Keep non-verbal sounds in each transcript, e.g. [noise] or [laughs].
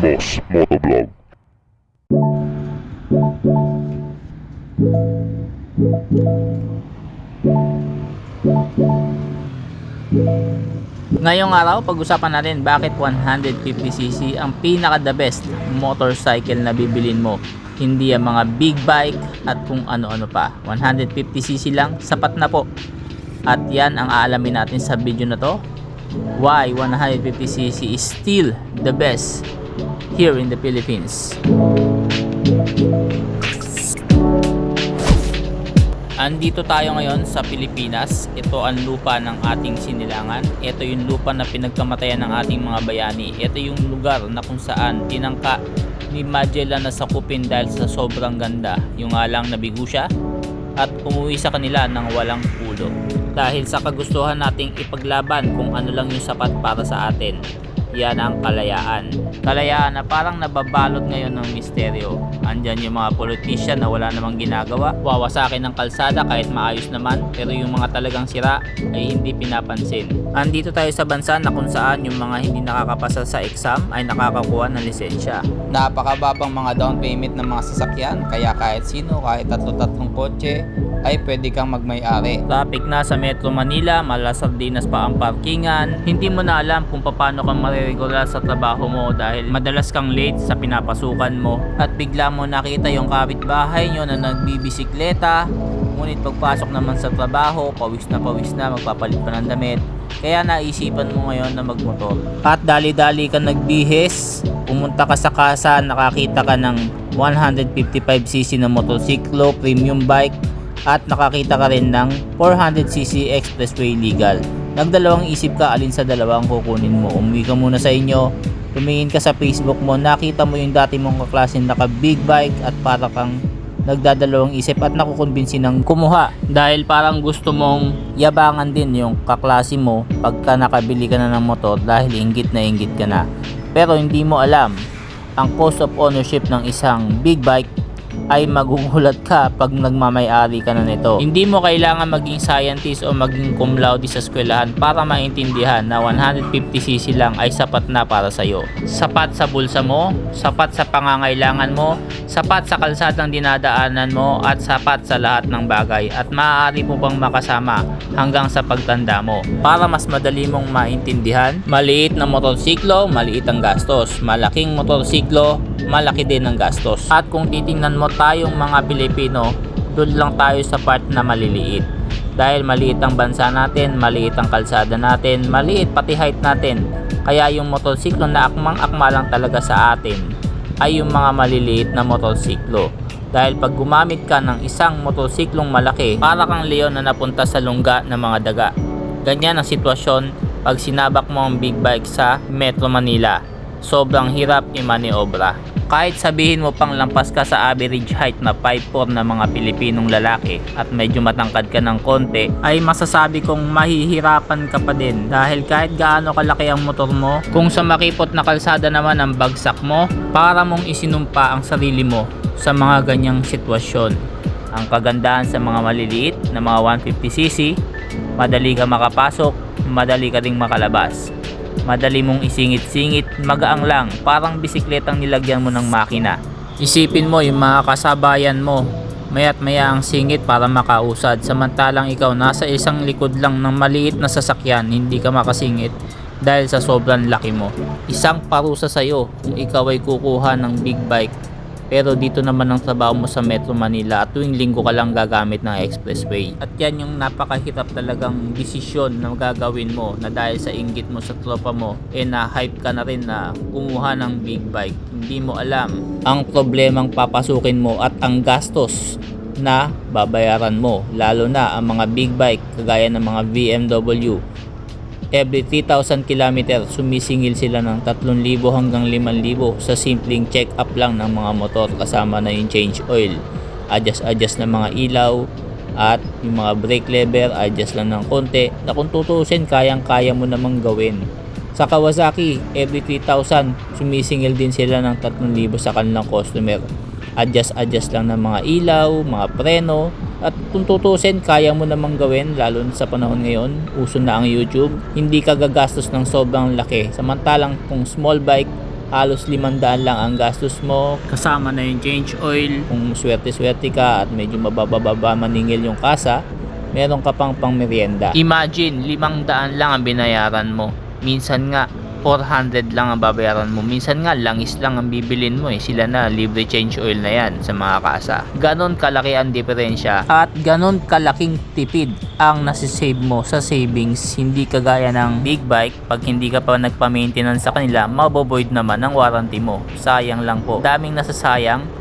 Moss Motovlog. Ngayong araw, pag-usapan natin bakit 150cc ang pinaka the best motorcycle na bibilin mo. Hindi ang mga big bike at kung ano-ano pa. 150cc lang, sapat na po. At yan ang aalamin natin sa video na to. Why 150cc is still the best here in the Philippines. Andito tayo ngayon sa Pilipinas. Ito ang lupa ng ating sinilangan. Ito yung lupa na pinagkamatayan ng ating mga bayani. Ito yung lugar na kung saan tinangka ni Magellan na sakupin dahil sa sobrang ganda. Yung alang nabigo siya at umuwi sa kanila ng walang ulo. Dahil sa kagustuhan nating ipaglaban kung ano lang yung sapat para sa atin. Yan ang kalayaan. Kalayaan na parang nababalot ngayon ng misteryo. Andyan yung mga politician na wala namang ginagawa. Wawasakin ng kalsada kahit maayos naman. Pero yung mga talagang sira ay hindi pinapansin. Andito tayo sa bansa na kung saan yung mga hindi nakakapasa sa exam ay nakakakuha ng lisensya. Napakababang mga down payment ng mga sasakyan. Kaya kahit sino, kahit tatlo-tatlong kotse, ay pwede kang magmay-ari. Traffic na sa Metro Manila, malasardinas pa ang parkingan. Hindi mo na alam kung paano ka mariregular sa trabaho mo dahil madalas kang late sa pinapasukan mo. At bigla mo nakita yung kapitbahay nyo na nagbibisikleta. Ngunit pagpasok naman sa trabaho, pawis na pawis na, magpapalit pa ng damit. Kaya naisipan mo ngayon na magmotor. At dali-dali ka nagbihis, pumunta ka sa kasa, nakakita ka ng 155cc na motorsiklo, premium bike, at nakakita ka rin ng 400cc expressway legal. Nagdalawang isip ka alin sa dalawang kukunin mo. Umuwi ka muna sa inyo, tumingin ka sa Facebook mo, nakita mo yung dati mong kaklase naka big bike at para kang nagdadalawang isip at nakukumbinsi ng kumuha dahil parang gusto mong yabangan din yung kaklase mo pagka nakabili ka na ng motor dahil inggit na inggit ka na. Pero hindi mo alam ang cost of ownership ng isang big bike ay magugulat ka pag nagmamay-ari ka na nito. Hindi mo kailangan maging scientist o maging cum laude sa eskwelahan para maintindihan na 150cc lang ay sapat na para sa iyo. Sapat sa bulsa mo, sapat sa pangangailangan mo, sapat sa kalsadang dinadaanan mo at sapat sa lahat ng bagay at maaari mo pang makasama hanggang sa pagtanda mo. Para mas madali mong maintindihan, maliit na motorsiklo, maliit ang gastos. Malaking motorsiklo, malaki din ang gastos. At kung titingnan mo tayong mga Pilipino, doon lang tayo sa part na maliliit. Dahil maliit ang bansa natin, maliit ang kalsada natin, maliit pati height natin. Kaya yung motorsiklo na akmang-akma lang talaga sa atin ay yung mga maliliit na motorsiklo. Dahil pag gumamit ka ng isang motorsiklong malaki, para kang leon na napunta sa lungga ng mga daga. Ganyan ang sitwasyon pag sinabak mo ang big bike sa Metro Manila. Sobrang hirap imaniobra. Kahit sabihin mo pang lampas ka sa average height na 5'4 na mga Pilipinong lalaki at medyo matangkad ka ng konti, ay masasabi kong mahihirapan ka pa din dahil kahit gaano kalaki ang motor mo, kung sa makipot na kalsada naman ang bagsak mo, para mong isinumpa ang sarili mo sa mga ganyang sitwasyon. Ang kagandahan sa mga maliliit na mga 150cc, madali ka makapasok, madali ka ding makalabas. Madali mong isingit-singit, magaang lang, parang bisikletang nilagyan mo ng makina. Isipin mo yung mga kasabayan mo, mayat maya ang singit para makausad, samantalang ikaw nasa isang likod lang ng maliit na sasakyan, hindi ka makasingit dahil sa sobrang laki mo. Isang parusa sa'yo kung ikaw ay kukuha ng big bike pero dito naman ang trabaho mo sa Metro Manila at tuwing linggo ka lang gagamit ng expressway. At yan yung napakahirap talagang desisyon na gagawin mo na dahil sa inggit mo sa tropa mo, eh na-hype ka na rin na kumuha ng big bike. Hindi mo alam ang problemang papasukin mo at ang gastos na babayaran mo. Lalo na ang mga big bike kagaya ng mga BMW every 3,000 km sumisingil sila ng 3,000 hanggang 5,000 sa simpleng check-up lang ng mga motor kasama na yung change oil, adjust-adjust ng mga ilaw, at yung mga brake lever, adjust lang ng konti na kung tutusin kayang-kaya mo namang gawin. Sa Kawasaki, every 3,000 sumisingil din sila ng 3,000 sa kanilang customer. Adjust-adjust lang ng mga ilaw, mga preno, at kung tutusin, kaya mo namang gawin, lalo na sa panahon ngayon, uso na ang YouTube. Hindi ka gagastos ng sobrang laki. Samantalang kung small bike, halos 500 lang ang gastos mo. Kasama na yung change oil. Kung swerte-swerte ka at medyo mabababa maningil yung kasa meron ka pang pang merienda imagine 500 lang ang binayaran mo. Minsan nga 400 lang ang babayaran mo. Minsan nga, langis lang ang bibilin mo eh. Sila na, libre change oil na yan sa mga kasa. Ganon kalaki ang diferensya at ganon kalaking tipid ang nasisave mo sa savings. Hindi kagaya ng big bike, pag hindi ka pa nagpa-maintenance sa kanila, maboboid naman ang warranty mo. Sayang lang po. Daming nasasayang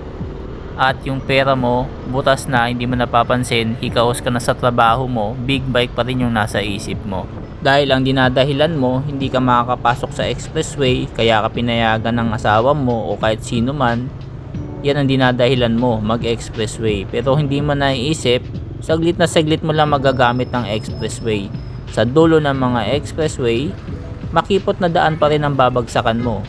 at yung pera mo butas na hindi mo napapansin hikaos ka na sa trabaho mo big bike pa rin yung nasa isip mo. Dahil ang dinadahilan mo hindi ka makakapasok sa expressway kaya ka pinayagan ng asawa mo o kahit sino man yan ang dinadahilan mo mag expressway pero hindi mo naiisip saglit na saglit mo lang magagamit ng expressway. Sa dulo ng mga expressway makipot na daan pa rin ang babagsakan mo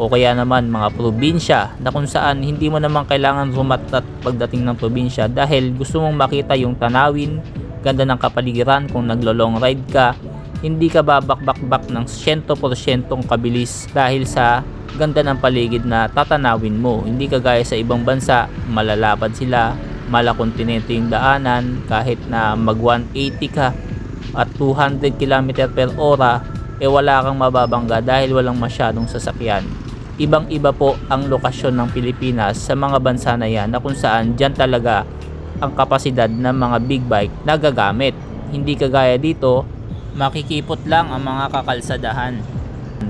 o kaya naman mga probinsya na kung saan hindi mo naman kailangan rumatat pagdating ng probinsya dahil gusto mong makita yung tanawin, ganda ng kapaligiran kung naglo long ride ka, hindi ka babakbakbak ng 100% kabilis dahil sa ganda ng paligid na tatanawin mo. Hindi kagaya sa ibang bansa, malalapad sila, malakontinente yung daanan, kahit na mag 180 ka at 200 km per ora, eh wala kang mababangga dahil walang masyadong sasakyan. Ibang iba po ang lokasyon ng Pilipinas sa mga bansa na yan na kung saan dyan talaga ang kapasidad ng mga big bike na gagamit. Hindi kagaya dito, makikipot lang ang mga kakalsadahan.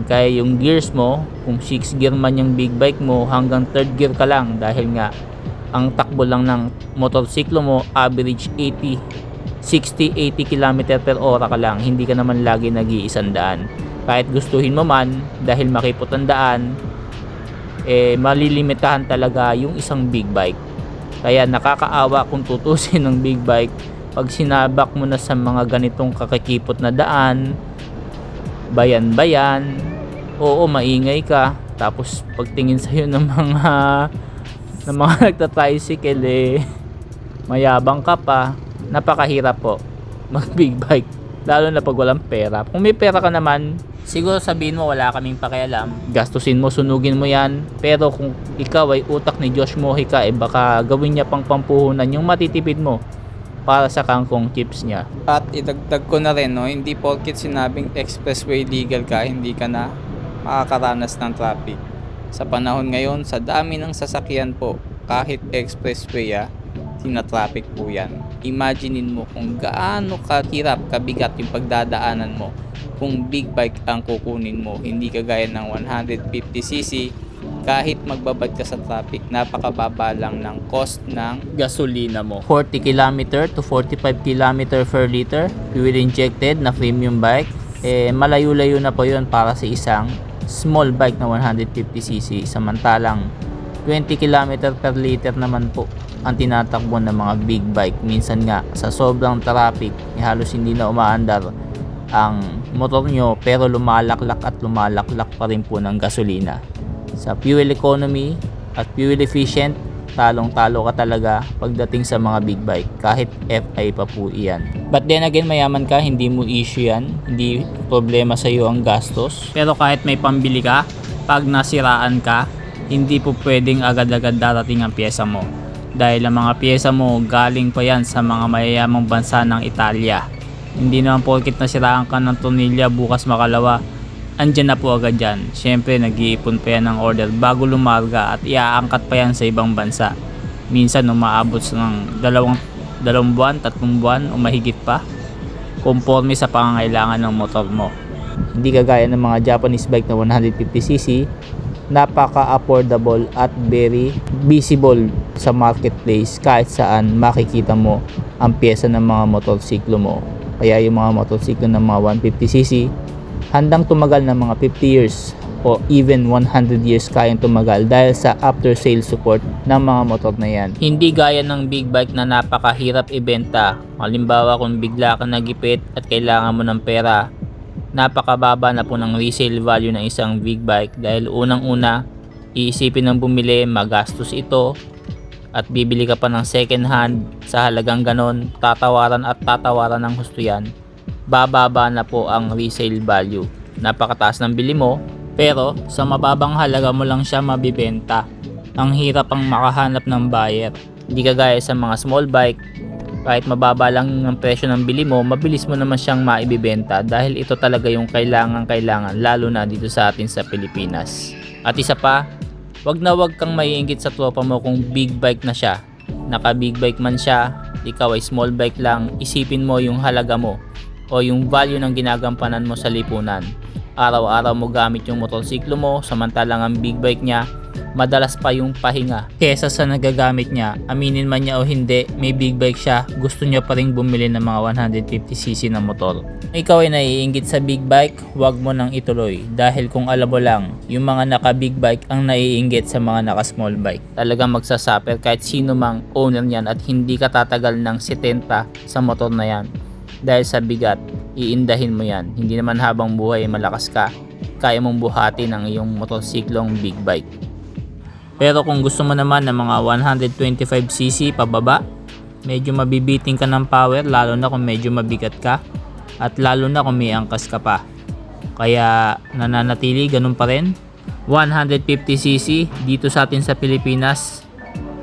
Kaya yung gears mo, kung 6 gear man yung big bike mo, hanggang 3rd gear ka lang dahil nga ang takbo lang ng motorsiklo mo average 80 60-80 km per hora ka lang hindi ka naman lagi nag-iisang daan kahit gustuhin mo man dahil makipot ang daan eh malilimitahan talaga yung isang big bike. Kaya nakakaawa kung tutusin ng big bike pag sinabak mo na sa mga ganitong kakikipot na daan bayan-bayan oo maingay ka. Tapos pagtingin sa'yo ng mga ng mga [laughs] nagta-tricycle eh mayabang ka pa. Napakahirap po mag big bike lalo na pag walang pera. Kung may pera ka naman siguro sabihin mo wala kaming pakialam. Gastusin mo sunugin mo yan. Pero kung ikaw ay utak ni Josh Mojica eh baka gawin niya pang pampuhunan yung matitipid mo para sa kangkong chips niya. At idagdag ko na rin, no, hindi porket sinabing expressway legal ka, hindi ka na makakaranas ng traffic. Sa panahon ngayon, sa dami ng sasakyan po, kahit expressway ah, tina-traffic po yan. Imaginein mo kung gaano kahirap, kabigat yung pagdadaanan mo kung big bike ang kukunin mo. Hindi kagaya ng 150cc, kahit magbabad ka sa traffic, napakababa lang ng cost ng gasolina mo 40 km to 45 km per liter fuel injected na premium bike eh malayo-layo na po yun para sa isang small bike na 150cc samantalang 20 km per liter naman po ang tinatakbo ng mga big bike minsan nga sa sobrang traffic eh, halos hindi na umaandar ang motor nyo pero lumalaklak at lumalaklak pa rin po ng gasolina sa fuel economy at fuel efficient talong-talo ka talaga pagdating sa mga big bike kahit FI pa po iyan. But then again, mayaman ka, hindi mo issue yan. Hindi problema sa iyo ang gastos. Pero kahit may pambili ka, pag nasiraan ka, hindi po pwedeng agad-agad darating ang pyesa mo. Dahil ang mga pyesa mo galing pa yan sa mga mayayamang bansa ng Italia. Hindi naman porkit nasiraan ka ng tornilya bukas makalawa, andyan na po agad yan. Siyempre, nag-iipon pa yan ng order bago lumarga at iaangkat pa yan sa ibang bansa. Minsan, umaabot ng dalawang, dalawang buwan, tatlong buwan o mahigit pa. Conforme sa pangangailangan ng motor mo. Hindi kagaya ng mga Japanese bike na 150cc, napaka-affordable at very visible sa marketplace kahit saan makikita mo ang pyesa ng mga motorsiklo mo. Kaya yung mga motorsiklo ng mga 150cc, handang tumagal ng mga 50 years o even 100 years kayang tumagal dahil sa after sale support ng mga motor na yan. Hindi gaya ng big bike na napakahirap ibenta. Halimbawa kung bigla ka nagipit at kailangan mo ng pera, napakababa na po ng resale value ng isang big bike dahil unang-una, iisipin ng bumili, magastos ito at bibili ka pa ng second hand sa halagang ganon, tatawaran at tatawaran ng husto yan bababa na po ang resale value. Napakataas ng bili mo, Pero sa mababang halaga mo lang siya mabibenta. Ang hirap ang makahanap ng buyer. Hindi kagaya sa mga small bike, kahit mababa lang ang presyo ng bili mo, mabilis mo naman siyang maibibenta dahil ito talaga yung kailangan-kailangan lalo na dito sa atin sa Pilipinas. At isa pa, wag na wag kang maiinggit sa tropa mo kung big bike na siya. Naka big bike man siya, ikaw ay small bike lang, isipin mo yung halaga mo o yung value ng ginagampanan mo sa lipunan. Araw-araw mo gamit yung motorsiklo mo, samantalang ang big bike niya, madalas pa yung pahinga. Kesa sa nagagamit niya, aminin man niya o hindi, may big bike siya, gusto niya pa rin bumili ng mga 150cc na motor. Ikaw ay naiinggit sa big bike, huwag mo nang ituloy. Dahil kung alam mo lang, yung mga naka big bike ang naiinggit sa mga naka small bike. Talagang magsasaper kahit sino mang owner niyan at hindi ka tatagal ng 70 sa motor na yan. Dahil sa bigat, iindahin mo yan. Hindi naman habang buhay malakas ka, kaya mong buhati ng iyong motorsiklong big bike. Pero kung gusto mo naman ng mga 125cc pababa, medyo mabibiting ka ng power lalo na kung medyo mabigat ka at lalo na kung may angkas ka pa. Kaya nananatili ganun pa rin. 150cc dito sa atin sa Pilipinas,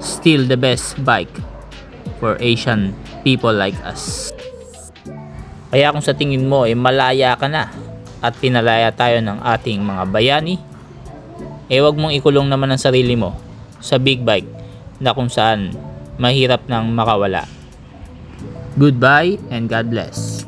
still the best bike for Asian people like us. Kaya kung sa tingin mo ay malaya ka na at pinalaya tayo ng ating mga bayani, eh wag mong ikulong naman ang sarili mo sa big bike na kung saan mahirap nang makawala. Goodbye and God bless.